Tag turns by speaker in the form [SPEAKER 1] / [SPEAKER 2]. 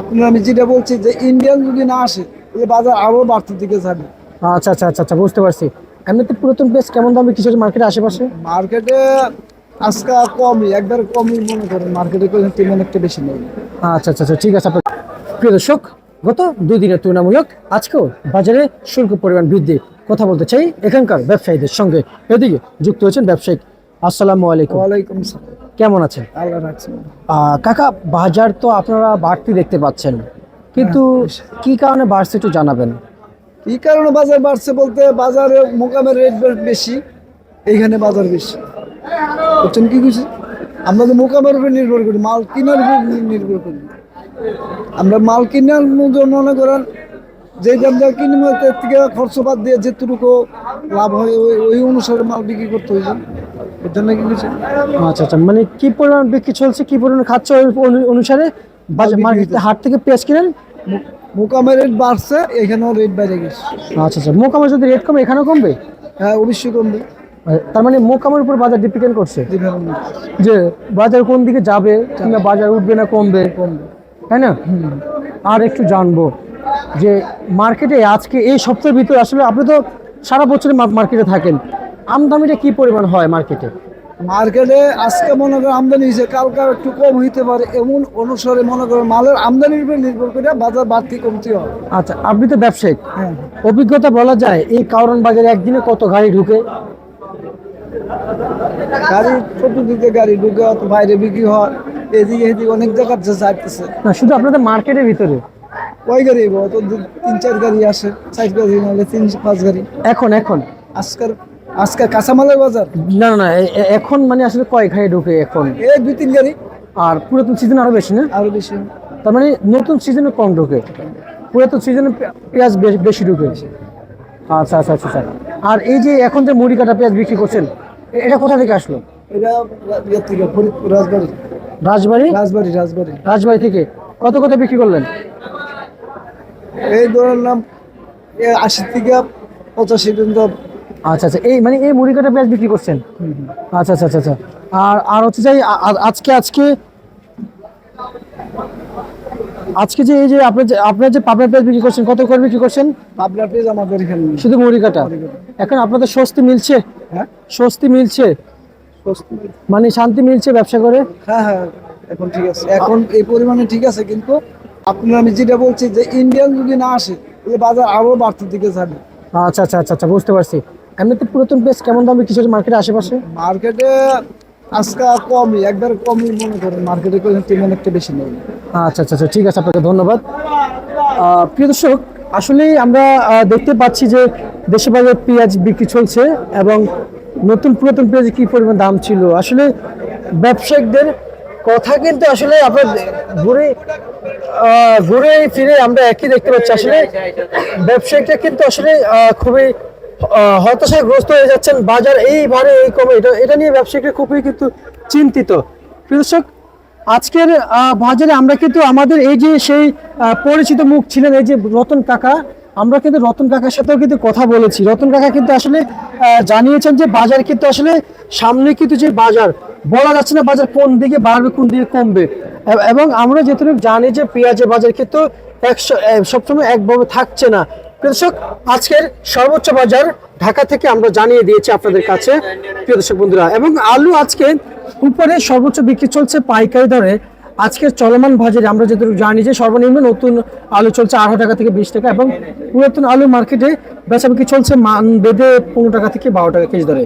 [SPEAKER 1] আপনার আমি যেটা বলছি যে ইন্ডিয়ান যদি না আসে তাহলে বাজার আরও বাড়তে দিকে যাবে।
[SPEAKER 2] আচ্ছা আচ্ছা আচ্ছা আচ্ছা বুঝতে পারছি। এমনিতে পুরাতন পেঁয়াজ কেমন দামে কিছু মার্কেটে আশেপাশে?
[SPEAKER 1] মার্কেটে আজকে কমই একবার কমই মনে করেন মার্কেটে তেমন একটা বেশি নেই।
[SPEAKER 2] আচ্ছা আচ্ছা আচ্ছা ঠিক আছে আপনার প্রিয় দর্শক গত দুই দিনের তুলনামূলক আজকেও বাজারে শুল্ক পরিমাণ বৃদ্ধি। কথা বলতে চাই এখানকার ব্যবসায়ীদের সঙ্গে। এদিকে যুক্ত হয়েছেন ব্যবসায়িক আসসালামু আলাইকুম।
[SPEAKER 1] ওয়ালাইকুম সালাম।
[SPEAKER 2] কেমন আছেন?
[SPEAKER 1] আল্লাহ রাখছেন
[SPEAKER 2] আহ, কাকা বাজার তো আপনারা বাড়তি দেখতে পাচ্ছেন। কিন্তু কি কারণে বাড়ছে একটু জানাবেন?
[SPEAKER 1] কি কারণে বাজার বাড়ছে বলতে বাজারে মোকামের রেট বেশি এইখানে বাজার বেশি। বুঝছেন কি কিছু? আমরা তো মোকামের উপর নির্ভর করি মাল কেনার উপর নির্ভর করি। আমরা মাল কেনার মনে করেন যে কিনবো তার থেকে খরচ বাদ দিয়ে যেটুকু লাভ হয় ওই ওই অনুসারে মাল বিক্রি করতে হইবে বুঝছেন না কি কিছু
[SPEAKER 2] আচ্ছা আচ্ছা। মানে কি পরিমাণ বিক্রি চলছে কি পরিমাণ খাচ্ছে অনুসারে? মার্কেটে হাট থেকে পেঁয়াজ কিনেন?
[SPEAKER 1] মোকামের রেট বাড়ছে এখানেও রেট বেড়ে গেছে।
[SPEAKER 2] আচ্ছা আচ্ছা। মোকামে যদি রেট কমে এখানেও কমবে?
[SPEAKER 1] হ্যাঁ অবশ্যই কমবে।
[SPEAKER 2] তার মানে মোকামের উপর বাজার ডিপেন্ড করছে? যে বাজার কোন দিকে যাবে কিংবা বাজার উঠবে না কমবে?
[SPEAKER 1] কমবে।
[SPEAKER 2] তাই না? আর একটু জানব যে মার্কেটে আজকে এই সপ্তাহের ভিতরে আসলে আপনি তো সারা বছরই মার্কেটে থাকেন। আমদামিটা কি পরিমাণ হয় মার্কেটে
[SPEAKER 1] মার্কেটে আজকে মনে করেন আমদানি হয়েছে কালকে আর একটু কম হইতে পারে এমন অনুসারে মনে করেন মালের আমদানির উপর নির্ভর করে বাজার বাড়তি কমতি হয়।
[SPEAKER 2] আচ্ছা আপনি তো ব্যবসায়িক।
[SPEAKER 1] হ্যাঁ।
[SPEAKER 2] অভিজ্ঞতা বলা যায় এই কারণ বাজারে একদিনে কত গাড়ি ঢুকে?
[SPEAKER 1] গাড়ি চতুর্দিকে গাড়ি ঢুকে অত বাইরে বিক্রি হয় এদিকে এদিকে অনেক জায়গার যে যাইতেছে।
[SPEAKER 2] না শুধু আপনাদের মার্কেটের ভিতরে?
[SPEAKER 1] কয় গাড়ি দু- তিন চার গাড়ি আসে চার গাড়ি নাহলে তিন পাঁচ গাড়ি।
[SPEAKER 2] এখন এখন?
[SPEAKER 1] আজকের আজকে কাঁচামালের বাজার?
[SPEAKER 2] না না এখন মানে আসলে কয় গাড়ি ঢুকে এখন।
[SPEAKER 1] এই দুই তিন গাড়ি।
[SPEAKER 2] আর পুরাতন সিজন আরও বেশি না?
[SPEAKER 1] আরও বেশি।
[SPEAKER 2] তার মানে নতুন সিজনে কম ঢুকে। পুরাতন সিজনে পেঁয়াজ বেশি ঢুকে। আচ্ছা আচ্ছা আচ্ছা আচ্ছা। আর এই যে এখন যে মুড়ি কাটা পেঁয়াজ বিক্রি করছেন এটা কোথা থেকে আসলো?
[SPEAKER 1] এটা থেকে ফরিদপুর রাজবাড়ি।
[SPEAKER 2] রাজবাড়ি?
[SPEAKER 1] রাজবাড়ি রাজবাড়ি।
[SPEAKER 2] রাজবাড়ি থেকে। কত কত বিক্রি করলেন?
[SPEAKER 1] এই ধরেন নাম এ আশি থেকে পঁচাশি পর্যন্ত
[SPEAKER 2] আচ্ছা আচ্ছা এই মানে এই মুড়ি কাটা পেঁয়াজ বিক্রি করছেন? আচ্ছা আচ্ছা আচ্ছা আচ্ছা। আর আর হচ্ছে যাই আজকে আজকে আজকে যে এই যে আপনি যে আপনার যে পাবনা পেঁয়াজ বিক্রি করছেন কত করে বিক্রি করছেন?
[SPEAKER 1] আপনার পেজ আমাদের এখানে
[SPEAKER 2] শুধু মুড়ি কাটা? এখন আপনাদের স্বস্তি মিলছে?
[SPEAKER 1] হ্যাঁ?
[SPEAKER 2] স্বস্তি মিলছে। মানে শান্তি মিলছে ব্যবসা করে?
[SPEAKER 1] হ্যাঁ হ্যাঁ এখন ঠিক আছে। এখন এই পরিমাণে ঠিক আছে কিন্তু আপনার আমি যেটা বলছি যে ইন্ডিয়ান যদি না আসে তাহলে বাজার আরও বাড়তে দিকে যাবে।
[SPEAKER 2] আচ্ছা আচ্ছা আচ্ছা আচ্ছা বুঝতে পারছি। এমনিতে পুরাতন পেঁয়াজ কেমন দামে কিছু মার্কেটে আশেপাশে?
[SPEAKER 1] মার্কেটে আজকে কমই একবার কমই মনে করেন মার্কেটে কোনো তেমন একটা বেশি নেই।
[SPEAKER 2] আচ্ছা আচ্ছা আচ্ছা ঠিক আছে আপনাকে ধন্যবাদ। প্রিয় দর্শক আসলে আমরা দেখতে পাচ্ছি যে দেশে বাজারে পেঁয়াজ বিক্রি চলছে এবং নতুন পুরাতন পেঁয়াজ কি পরিমাণ দাম ছিল। আসলে ব্যবসায়িকদের কথা কিন্তু আসলে আপনার ঘুরে ঘুরে ফিরে আমরা একই দেখতে পাচ্ছি। আসলে ব্যবসায়িকরা কিন্তু আসলে খুবই আহ, হতাশাগ্রস্ত হয়ে যাচ্ছেন বাজার এইবারে এই কমে। এটা এটা নিয়ে ব্যবসায়িকরা খুবই কিন্তু চিন্তিত। দর্শক আজকের বাজারে আমরা কিন্তু আমাদের এই যে সেই পরিচিত মুখ ছিলেন এই যে রতন কাকা আমরা কিন্তু রতন কাকার সাথেও কিন্তু কথা বলেছি। রতন কাকা কিন্তু আসলে জানিয়েছেন যে বাজার কিন্তু আসলে সামনে কিন্তু যে বাজার বলা যাচ্ছে না বাজার কোন দিকে বাড়বে কোন দিকে কমবে। এবং আমরা যেটুকু জানি যে পেঁয়াজের বাজার কিন্তু একশো সবসময় একভাবে থাকছে না। দর্শক, আজকের সর্বোচ্চ বাজার ঢাকা থেকে আমরা জানিয়ে দিয়েছি আপনাদের কাছে, প্রিয় দর্শক বন্ধুরা। এবং আলু আজকে উপরে সর্বোচ্চ বিক্রি চলছে পাইকারি দরে। আজকের চলমান বাজারে আমরা যেহেতু জানি যে সর্বনিম্ন নতুন আলু চলছে আঠারো টাকা থেকে বিশ টাকা এবং পুরাতন আলু মার্কেটে বেচা বিক্রি চলছে মান বেঁধে পনেরো টাকা থেকে বারো টাকা কেজি দরে।